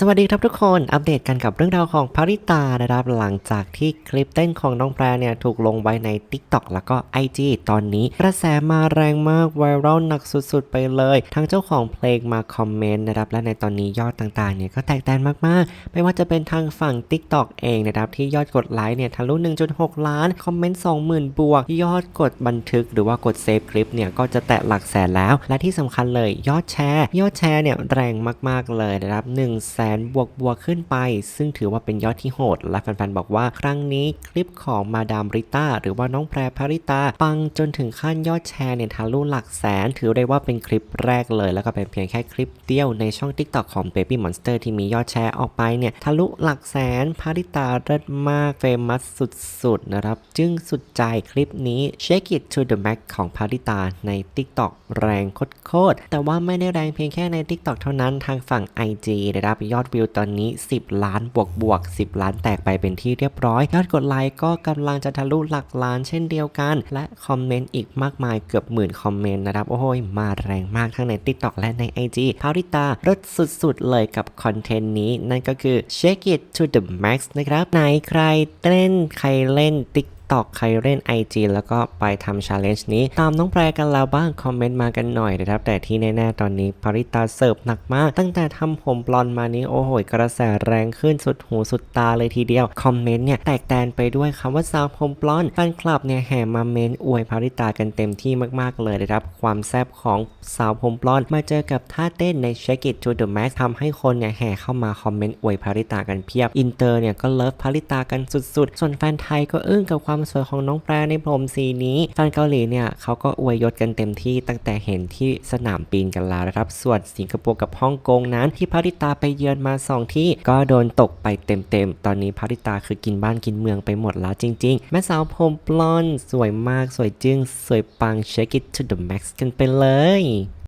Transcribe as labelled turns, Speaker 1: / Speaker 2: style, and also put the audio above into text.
Speaker 1: สวัสดีครับทุกคน อัปเดตกันกับเรื่องราวของภริตานะครับ หลังจากที่คลิปเต้นของน้องแพรเนี่ยถูกลงไว้ใน TikTok แล้วก็ IG ตอนนี้ กระแสมาแรงมากไวรัลหนักสุดๆ ไปเลย ทั้งเจ้าของเพลงมาคอมเมนต์นะครับ และในตอนนี้ยอดต่างๆเนี่ยก็แตกแตนมากๆ ไม่ว่าจะเป็นทางฝั่ง TikTok เองนะครับ ที่ยอดกดไลค์เนี่ยทะลุ 1.6 ล้าน คอมเมนต์ 20,000 บวก ยอดกดบันทึกหรือว่ากดเซฟคลิปเนี่ยก็จะแตะหลักแสนแล้ว และที่สำคัญเลยยอดแชร์ ยอดแชร์เนี่ยแรงมากๆเลยนะครับ1 0 0 0 0แสนบวกบวกขึ้นไป ซึ่งถือว่าเป็นยอดที่โหด และแฟนๆบอกว่าครั้งนี้คลิปของมาดามริต้าหรือว่าน้องแพรพาริตา ปังจนถึงขั้นยอดแชร์เนี่ยทะลุหลักแสน ถือได้ว่าเป็นคลิปแรกเลย แล้วก็เป็นเพียงแค่คลิปเดียวในช่อง TikTok ของ Baby Monster ที่มียอดแชร์ออกไปเนี่ยทะลุหลักแสนพาริตาเลิศมากเฟมัสสุดๆนะครับจึงสุดใจคลิปนี้ Shake It to the Max ของพาริตาใน TikTok แรงโคตรๆแต่ว่าไม่ได้แรงเพียงแค่ใน TikTok เท่านั้นทางฝั่ง IG ได้รับยอดวิวตอนนี้ 10 ล้านบวกบวก 10 ล้านแตกไปเป็นที่เรียบร้อย ยอดกดไลค์ก็กำลังจะทะลุหลักล้านเช่นเดียวกัน และคอมเมนต์อีกมากมายเกือบหมื่นคอมเมนต์นะครับ โอ้โหมาแรงมากทั้งใน TikTok และใน IG พาริตารถสุดๆ เลยกับคอนเทนต์นี้ นั่นก็คือ Shake It to the Max นะครับไหนใครเต้นใครเล่น Tik ตอกใครเล่น IG แล้วก็ไปทำชาเลนจ์นี้ ตามน้องแปรกันแล้วบ้าง คอมเมนต์มากันหน่อยนะครับ แต่ที่แน่ๆตอนนี้ปริตาเสิร์ฟหนักมาก ตั้งแต่ทำผมบลอนมานี้โอ้โหกระแสแรงขึ้นสุดหูสุดตาเลยทีเดียว คอมเมนต์เนี่ยแตกแตนไปด้วยคำว่าสาวผมบลอนแฟนคลับเนี่ยแห่มาเมนอวยปริตากันเต็มที่มากๆเลยนะครับ ความแซ่บของสาวผมบลอนมาเจอกับท่าเต้นใน Shake It to the Max ทำให้คนเนี่ยแห่เข้ามาคอมเมนต์อวยปริตากันเพียบอินเตอร์เนี่ยก็เลิฟปริตากันสุดๆ ส่วนแฟนไทยก็อึ้งกับความสวยของน้องแปรในผมสีนี้แฟนเกาหลีเนี่ยเขาก็อวยยศกันเต็มที่ตั้งแต่เห็นที่สนามบินกันแล้วนะครับ ส่วนสิงคโปร์กับฮ่องกงนั้นที่พาริตาไปเยือนมาสองที่ ก็โดนตกไปเต็มๆ ตอนนี้พาริตาคือกินบ้านกินเมืองไปหมดแล้วจริงๆ แม่สาวผมบลอนสวยมากสวยจึง้งสวยปัง shake it to the max กันไปเลย